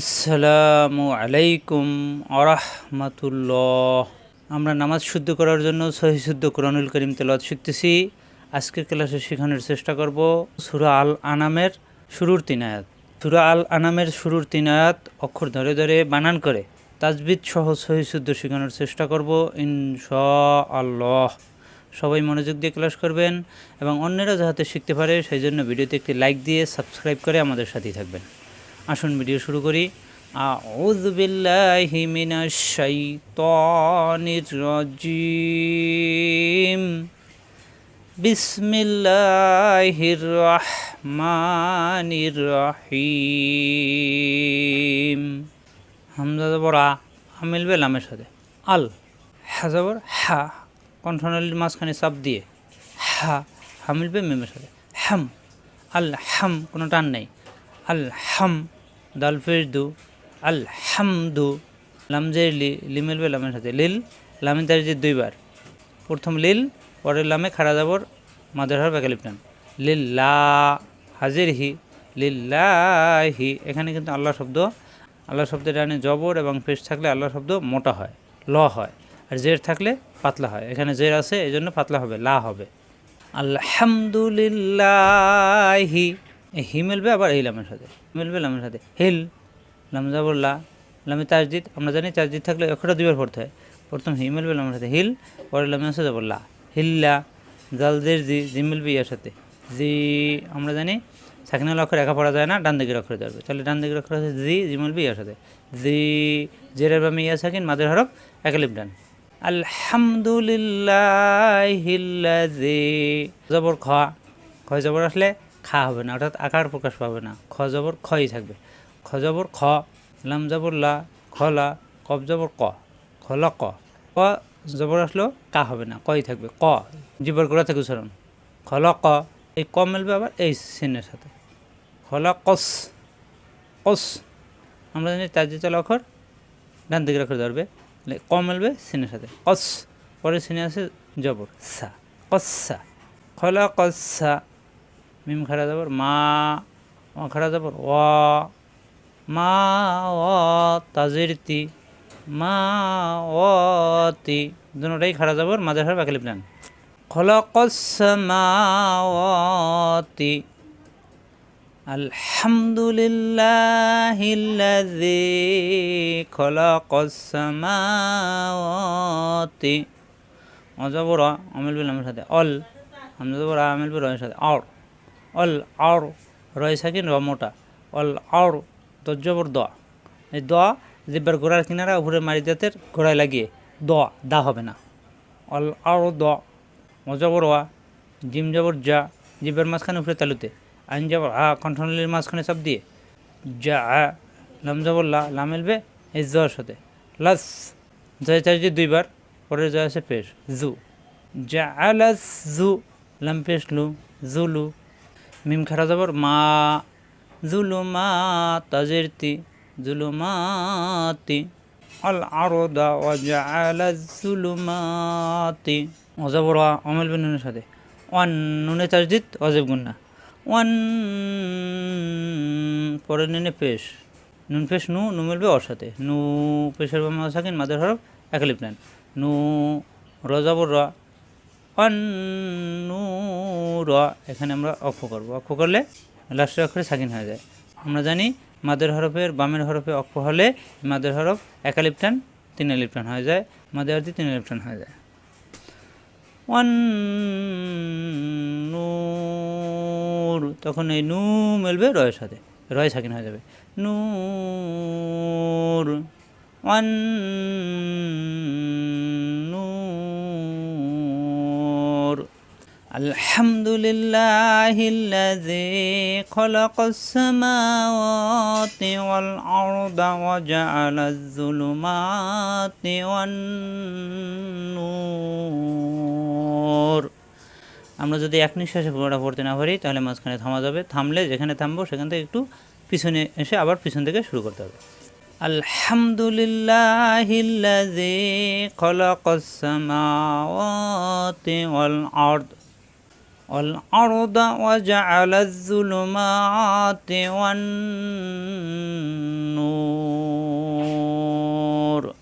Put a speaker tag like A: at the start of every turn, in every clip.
A: আসসালামু আলাইকুম আরহামাতুল্লাহ। আমরা নামাজ শুদ্ধ করার জন্য সহি শুদ্ধ কোরআনুল করিম তেলাওয়াত শিখতেছি। আজকের ক্লাসে শেখানোর চেষ্টা করব সুরা আল আনামের শুরুর তিন আয়াত। সুরা আল আনামের শুরুর তিন আয়াত অক্ষর ধরে ধরে বানান করে তাজবিদ সহ সহি শুদ্ধ শেখানোর চেষ্টা করব ইনশা আল্লাহ সবাই মনোযোগ দিয়ে ক্লাস করবেন এবং অন্যরা যাতে শিখতে পারে, সেই জন্য ভিডিওতে একটি লাইক দিয়ে সাবস্ক্রাইব করে আমাদের সাথেই থাকবেন। আসুন ভিডিও শুরু করি। আ মিলবে লামের সাথে। আল হা জবর হা, কণ্ঠনালীর মাঝখানে চাপ দিয়ে। হা হা মিলবে মেমের সাথে। হ্যাম আল হাম, কোনো টান নেই। আল হাম দাল ফের দু আল হামদু লামজের লি লি মিলবে লামের সাথে, লিল লামে তার যে দুইবার। প্রথম লিল, পরের লামে খাড়া যাবর মাদের হার ব্যাকালিপ টান লিল্লা হাজির হি লিল্লাহি। এখানে কিন্তু আল্লাহ শব্দ আল্লাহ শব্দের ডানে জবর এবং পেশ থাকলে আল্লাহ শব্দ মোটা হয়, ল হয়। আর জের থাকলে পাতলা হয়। এখানে জের আছে এই জন্য পাতলা হবে, লা হবে। আলহামদুলিল্লাহি। এই হি মিলবে, আবার এই লামের সাথে। মিলবে লামের সাথে। হিল, লাম জাবরলা লামে তাজদিদ, আমরা জানি তাজদিদ থাকলে একটা দুইবার পড়তে হয়। প্রথম হি মিলবে লামের সাথে, হিল, পরে লামে আছে জাবরলা হিল্লা জালদের জি জি মিলবে ইয়ার সাথে। জি, আমরা জানি সাকিনাল অক্ষর একা পড়া যায় না, ডান দিকের অক্ষরে ধরবে। তাহলে ডান দিকের অক্ষর আছে জি জি মিলবে ইয়ার সাথে। জি, জেরের বামে ইয়া সাকিন, মাদের হরফ, একালিপ ডান। আলহামদুলিল্লাহিল্লাজি, জবর খ। খ জবর আসলে খা হবে না, অর্থাৎ আকার প্রকাশ পাবে না। খ জবর খই থাকবে। খ জবর খ, লাম জবর লা খলা কব জবর ক খল ক। ক জবর আসলেও কা হবে না, কই থাকবে, ক। জীবর গোড়া থেকে উচ্চারণ। খল ক, এই ক মিলবে আবার এই সিনের সাথে। খল কস কস। আমরা জানি তার যে চলা অক্ষর, ডান দিকের অক্ষর ধরবে। ক মিলবে সিনের সাথে। কস পরে সিনে আছে জবর, সা, কসা খলা কসা মিম খারা যাবর মা খারা যাবর ও, মা, ও তাজিরতি মা, ও, তি। দুটাই খারা যাবর মাঝে হার বাকি লিপলেন খলকসমাওয়াতি আলহামদুলিল্লাহিল্লাযী খলকসমাওয়াতি অজবর অমিল বিল আমার সাথে, অল আমজবর আমিল বিল সাথে অ অল আর রয় সাকিন র মোটা। অল আর দজ্জবর দ। এই দ জিব্বার ঘোড়ার কিনারা উপরে মারি জাতের ঘোড়ায় লাগিয়ে দ, দা হবে না। অল আর দ অজবর ওয়া জিম জবর যা জিব্বার মাঝখানে উপরে তালুতে। আইন জবর আ, কণ্ঠনালীর মাঝখানে সব দিয়ে। যা আ লাম জবর লা লা মিলবে এই জর সাথে। লাস, জয় চার্জি দুইবার পরে জয় আছে পেশ, জু। যা আলাস জু, লাম পেশ লু জুলু মিম খারা যাবর, মা জুলু মা তাজেরতি জুলু মাতি আল আরদা ওয়া আলা জুলুমাতি অজাবর অমেল বিন নুনের সাথে। ওয়ান নুনে তাজদিদ অজেব গুন্না। ওয়ান পরে নুনে পেশ। নুন পেশ, নু নু মিলবে ওর সাথে। নু পেশের বামা সাকিন মাদের হরফ একালিপ নেন। নু রজাবর র ওয়ান নু র এখানে আমরা অক্ষ করব। অক্ষ করলে লাস্টের অক্ষরে সাকিন হয়ে যায়। আমরা জানি মাদের হরফের বামের হরফে অক্ষ হলে মাদের হরফ একালিপটান, তিন লিপটান হয়ে যায়। মাদের অর্থে তিন লিপটান হয়ে যায়। ওয়ান নূর তখন এই নু মিলবে রয়ের সাথে। রয় সাকিন হয়ে যাবে। নূর। নূর الحمد لله الذي خلق السماوات والأرض وجعل الظلمات والنور আমরা যদি এক নিঃশ্বাসে পুরোটা পড়তে না পারি তাহলে মাঝখানে থামা যাবে থামলে যেখানে থামবো সেখান থেকে একটু পিছনে এসে আবার পিছন থেকে শুরু করতে হবে আলহামদুলিল্লাহিল্লাযী খালাকাস সামাওয়াতি ওয়াল আরদ والأرض والأرض وجعل الظلمات والنور.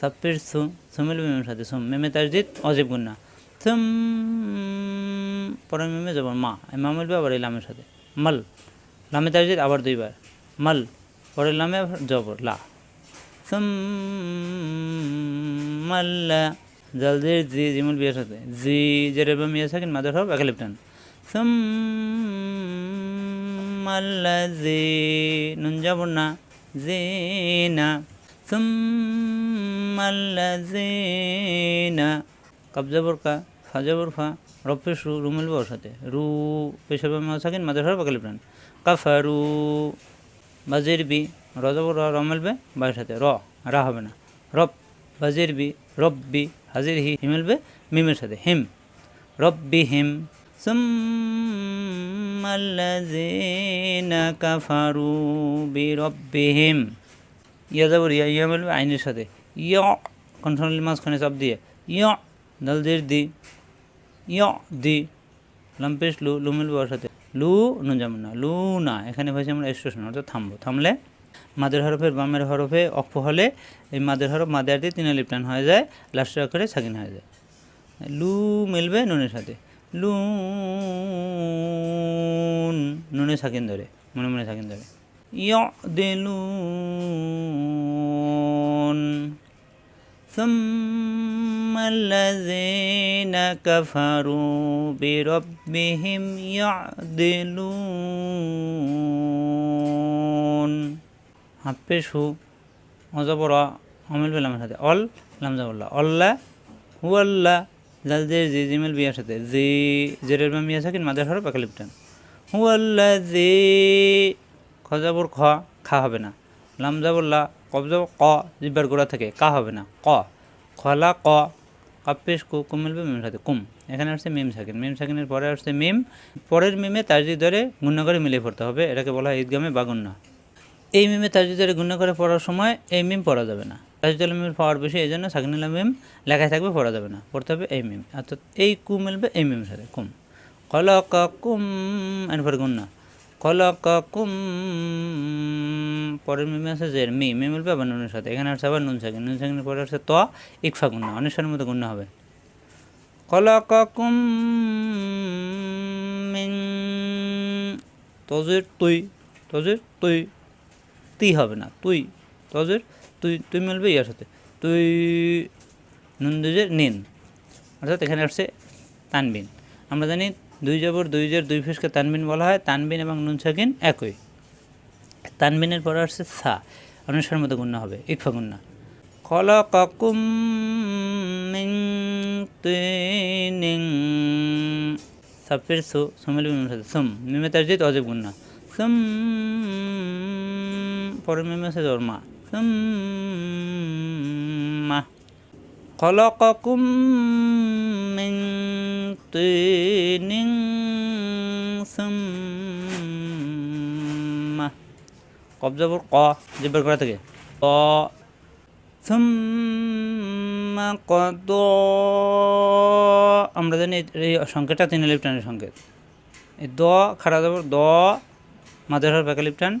A: সাপ্পের সুম সুমিল মিমের সাথে সুম মেমে তাজদিদ, অজীব গুন্না সুম পরে মেমে মা। মা মিলবে, আবার এই লামের সাথে। মাল। লামে তাজদিদ, আবার দুইবার। মাল। পরে লামে জবর, লা। সুম মাল্লা জলদির জি, জিমুল বিয়াস সাথে। জি জের এবং মিয়া সাকিন, মাদার হব একা লিপটান সুম্মাল্লা জি নুন যাব না জি না। সুম্মাল্লা জি না কবজা বোরকা ফাজা বোরফা রপ্পে সু রুমুল সাথে। রু, পেশাব মিয়া সাকিন, মাদার হব একা লিপটান কাফারু, বাজির বি, রজা রমল বে বাইর সাথে। র, রা হবে না। রপ বাজির বি রব্বি হাজির হি হিমেল বে মিমের সাথে, হিম। রব্বি, হিম। সুম্মাল্লাযীনা কাফারু বিরব্বিহিম। ইয়া যাবর, ইয়া ইয়া মিলবে আইনের সাথে। ইয় কন্ট্রোল মাঝখানে চাপ দিয়ে। ইয় দলদের দি। ইয়, দি। লম্পেশ, লু লু মিলবে ওর সাথে। লু, নুন যেমন না, লু না। এখানে ভাইছে আমরা স্টেশন অর্থাৎ থামবো। থামলে মাদের হরফের বামের হরফে অক্ষ হলে এই মাদের হরফ মাদের দিয়ে তিন লিপটান হয়ে যায় লাস্টের অক্ষরে সাকিন হয়ে যায় লু মিলবে নুনের সাথে লুন নুনে সাকিন ধরে মনে মনে সাকিন ধরে ইয় দিলুন ثم الذين كفروا بربهم يعدلون হাপ্পে সু অজবরা অমিল বেলামের সাথে। অল লামজাবুল্লাহ অল্লা হু আল্লাহ জাল জে জি জিমেল বিয়ার সাথে। জি জেরের বা মিয়া সাকিন, মাদের হরফ একালিপটান হু আল্লাহ জে খজাবর খ, খা হবে না। লামজাবুল্লাহ কবজাব ক, জিব্বার গোড়া থেকে, কা হবে না। ক। খলা, ক। কাপ্পেশ কু কুম মিলবে মিমের সাথে, কুম। এখানে আসছে মিম সাকিন। মিম সাকিনের পরে আসছে মিম। পরের মিমে তাজি ধরে গুণ্য করে মিলিয়ে পড়তে হবে। এটাকে বলা হয় ঈদগামে বা গুণ্য এই মিমে তাজুদের গুণ করে পড়ার সময় এই মিম পড়া যাবে না। তাজুদুল মিমের পাওয়ার বেশি, এই জন্য সাকিনুল্লাহ মিম লেখায় থাকবে, পড়া যাবে না। পড়তে হবে এই মিম। অর্থাৎ এই কু মিলবে এই মিমের সাথে, কুম। কলক কুম এরপর গুণ। না কলক কুম, পরের মিমে আছে যে মি। মি মিলবে আবার নুনের সাথে। এখানে আসছে আবার নুন সাকিন। নুন সাকিনের পরে আসছে ত, ইকফা গুণ। অনেশ্বরের মতো গুণ হবে। কলক কুম তজির তুই তজির তুই। তুই হবে না। তুই, তজের, তুই তুই মিলবে ইয়ার সাথে। তুই নুন দুজের নিন। অর্থাৎ এখানে আসছে তানবিন। আমরা জানি দুই জবর, দুই জের, দুই ফেসকে তানবিন বলা হয়। তানবিন এবং নুন সাকিন একই। তানবিনের পরে আসছে সা। অনুসার মতো গুণ্য হবে। ইকফা গুণ্য তিনিন। সাফির সু, সুমিল সুম। মিমে তারজিত অজীব গুণ্য সুম মিমে আছে জর্মা সুম্মা খলকাকুম মিন তিনিন সুম্মা কবজাবর ক, জিব্বার করা থেকে। ক সুম্মা কদ আমরা জানি এই সংকেতটা তিন লিপ্টানের সংকেত। এই দ, খাড়া যাবর দ মাদের হরফ একালিপ টান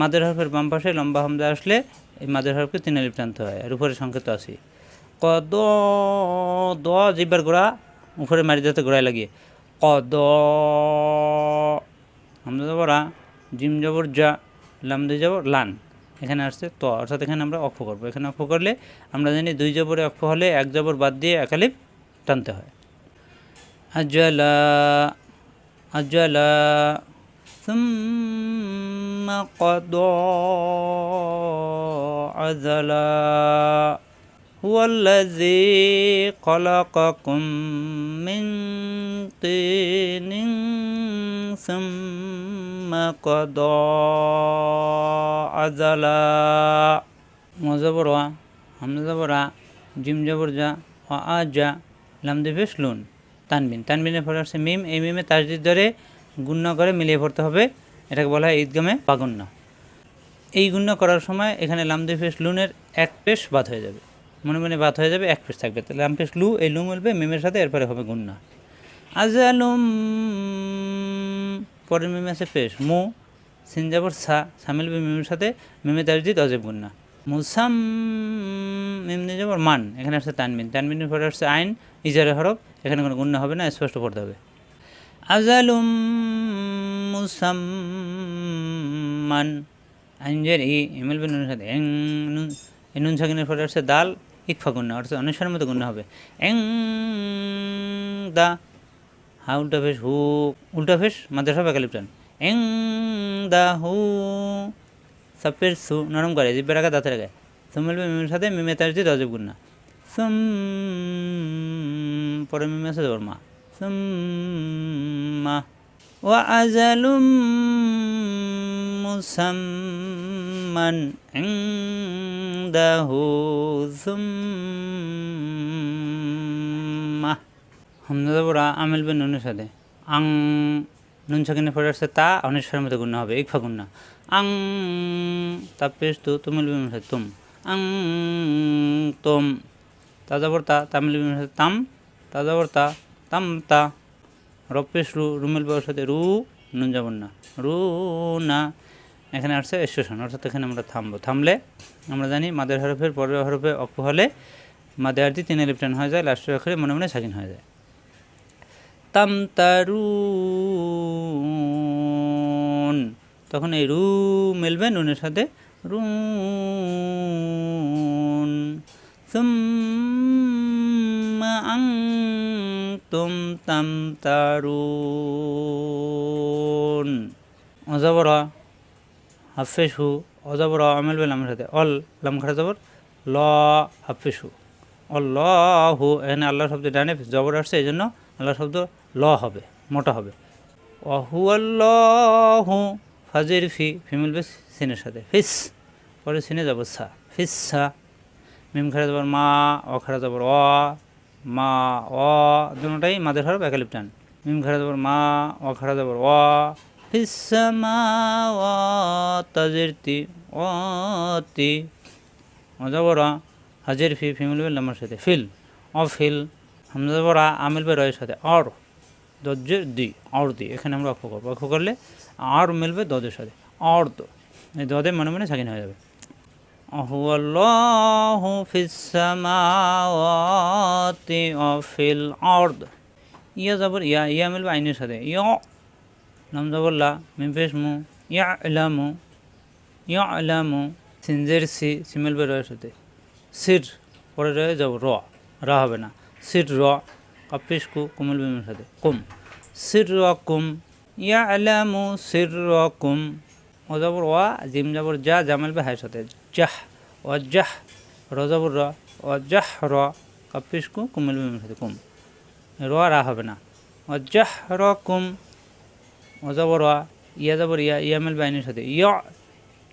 A: মাদার হরফের বাম পাশে লম্বা হামদা আসলে এই মাদার হরফকে তিন আলিপ টানতে হয়, আর উপরে সংকেত আসি ক, দ দ, জিব্বার গোড়া, উপরে মারি যাতে গোড়ায় লাগিয়ে। ক, দ হামদা যাবরা জিম যাবর যা লাম দুই যাবর লান। এখানে আসছে ত, অর্থাৎ এখানে আমরা অক্ষ করব। এখানে অক্ষ করলে আমরা জানি দুই জবরে অক্ষ হলে এক জবর বাদ দিয়ে একালিপ টানতে হয়। আজ্জালা আজ্জালা ثم قضى عذلا هو الذي خلقكم من طين ثم قضى عذلا মজবরা হামজা জবরা জিম জবর যা অ আ যা লাম দেবে স্লুন তানবিন তানবিনের পরে আসছে মিম এই মিমে তাজদিদ ধরে গুণ্য করে মিলিয়ে পড়তে হবে এটাকে বলা হয় ঈদগামে পাগুণ্য। এই গুণ্য করার সময় এখানে লামদি ফেস লুনের এক পেশ বাদ হয়ে যাবে। মনে মনে বাদ হয়ে যাবে, এক পেশ থাকবে। তাহলে লাম পেশ লু, এই লু মিলবে, মেমের সাথে এরপরে হবে গুণ্য। আজালুম, পরের মেমে আছে পেশ মু সিনজাবর সা সামিল মিমের সাথে, মিমে তাজদিদ, অজেব গুণ্য। মুসাম, মিম দিয়ে যাব মান, এখানে আসছে তানমিন তানমিনের পরে আসছে আইন, ইজারে হরফ, এখানে কোনো গুণ্য হবে না, স্পষ্ট পড়তে হবে। আজালুম মুসাম্মান আইনজের ই এমএল নুনের সাথে এং নুন নুন সাকিনের পরে আসছে দাল ইকফা গুণ্য অর্থাৎ অনুসারের মতো গুণ্য হবে এং দা হা উল্টা ফেস হু উল্টা ফেস মাদ্রাসা বেকালিপটান এং দা হু সাপের সু নরম করে জিব্বের আগে দাঁতের আগে সুমিল মিমের সাথে মিমে তার যে দজব গুন্না সুম পরে মিমে আছে মা সুম্মা ওয়া মুসাম্মান ইনদাহু সুম্মা হামজা বড়া আমিল বিন নুনের সাথে আং নুন সাকিনে পড়ে আসছে তা অনেশ্বরের মধ্যে গুণ হবে ইকফা গুণ আং তাপেশ তু তুমিল বিন সাথে তুম আং তোম তাজা বর্তা তামিল বিন সাথে তাম তাজা বর্তা তাম তা রপেশ রু রুমিল বাবুর সাথে রু, নুন যাবন না। রু, না। এখানে আসছে স্টেশন অর্থাৎ এখানে আমরা থামবো। থামলে আমরা জানি মাদের হরফের পরের হরফে অপ হলে মাদে আরতি তিনে লিপ্টান হয়ে যায়, লাস্টের অক্ষরে মনে মনে স্বাধীন হয়ে যায়। তামতারুন তখন এই রু মিলবে নুনের সাথে রুন সুম্মা আনতুম তামতারুন অজাবরা হাফেশু অজাবরা, আমেল বেলামের সাথে, অল লাম খারা জবর, ল হাফেশু হু এখানে আল্লাহ শব্দ ডানে জবর আসছে, এই জন্য আল্লাহ শব্দ ল হবে, মোটা হবে। অহুয়াল্লাহু, ফাজির ফি, ফিমেল বেশ, সিনের সাথে, ফিস, পরে সিনে যাব সা, ফিস সা মিম খারা যাবার মা অ খারা যাবার অ মা, অ দুটাই মাদের হরফ একালিপ টান মিম খারা যাবার মা, অ খারা যাবার অ। ফিসমা অ, তাজিরতি অতি অজাবরা হাজির, ফি ফিমেল বেল সাথে। ফিল, অ, ফিল। হামজা বরা আমিল বে রয়ের সাথে। অর, দজ্জের দি আর দি। এখানে আমরা অক্ষ করব। অক্ষ করলে আর মিলবে দদের সাথে। অর দ। এই দদে মনে মনে সাকিন হয়ে যাবে। আল্লাহু ফিস সামাওয়াতি ওয়া ফিল আরদ ইয়া যাবর ইয়া ইয়া মিলবে আইনের সাথে। ইয়া নাম যাবল্লা মিম পেশ মু, ইয়া ইলামু ইয়া ইলামু সিনজের সি সিমেল বে রয়ের সাথে। সির, পরে রয়ে যাব র, রা হবে না। সির, র কাপিস কু কুমিল সাথে, কুম। সির, র, কুম, ইয়া আলামু, সির, র, কুম। ও যাবর ওয়া, জিম যাবর যা জামেল বে হায়ের সাথে। জাহ ও জাহ র যাবর র ও জাহ র। কাপিস কু কুমিল কুম র রা হবে না। ও জাহ র কুম যাবর ওয়া ইয়া যাবর ইয়া ইয়ামেল বাইনের সাথে। ইয়া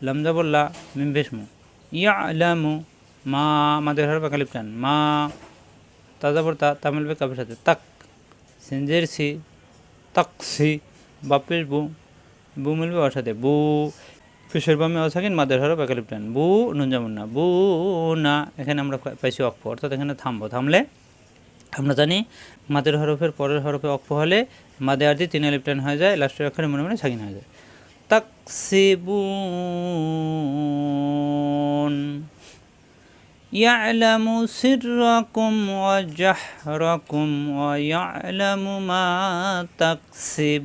A: লাম যাবর লা মিম ভেসমু ইয়া আলামু মা আমাদের হরফ একালিপ টান মা তাজা তা তামিল বে কাপের সাথে। তাক সিনজের সি তাক সি বাপের বু বু মিলবে ওর সাথে। বু ফিসের বামে অসাকিন মাদের হরফ একালিপ টান বু নুন যেমন না বু না এখানে আমরা পাইছি অক্ষ অর্থাৎ এখানে থামবো থামলে আমরা জানি মাদের হরফের পরের হরফে অক্ষ হলে মাদে আরতি তিন আলিপ টান হয়ে যায় লাস্টের অক্ষরে মনে মনে সাকিন হয়ে যায় তাকসিবুন يعلم سركم وجهركم ويعلم ما تكسبون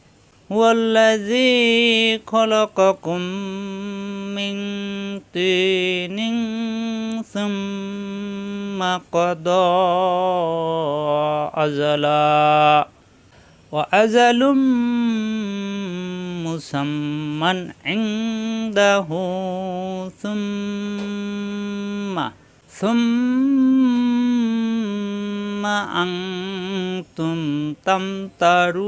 A: هو الذي خلقكم من طين ثم قضى أجلا وأجل مسمى عنده ثم ثم أنتم تمترون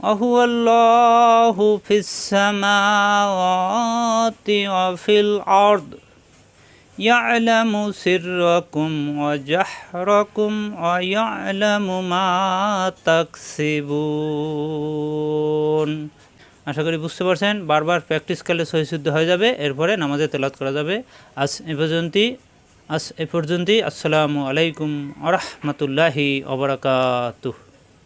A: وهو الله في السماوات وفي الأرض يعلم سركم وجهركم ويعلم ما تكسبون আশা করি বুঝতে পারছেন, বারবার প্র্যাকটিস করলে সহিশুদ্ধ হয়ে যাবে, এরপরে নামাজে তেলাত করা যাবে। আজ এ পর্যন্তই, আজ এ পর্যন্তই, আসসালামু আলাইকুম আরহামতুল্লাহি অবরাকাতুহ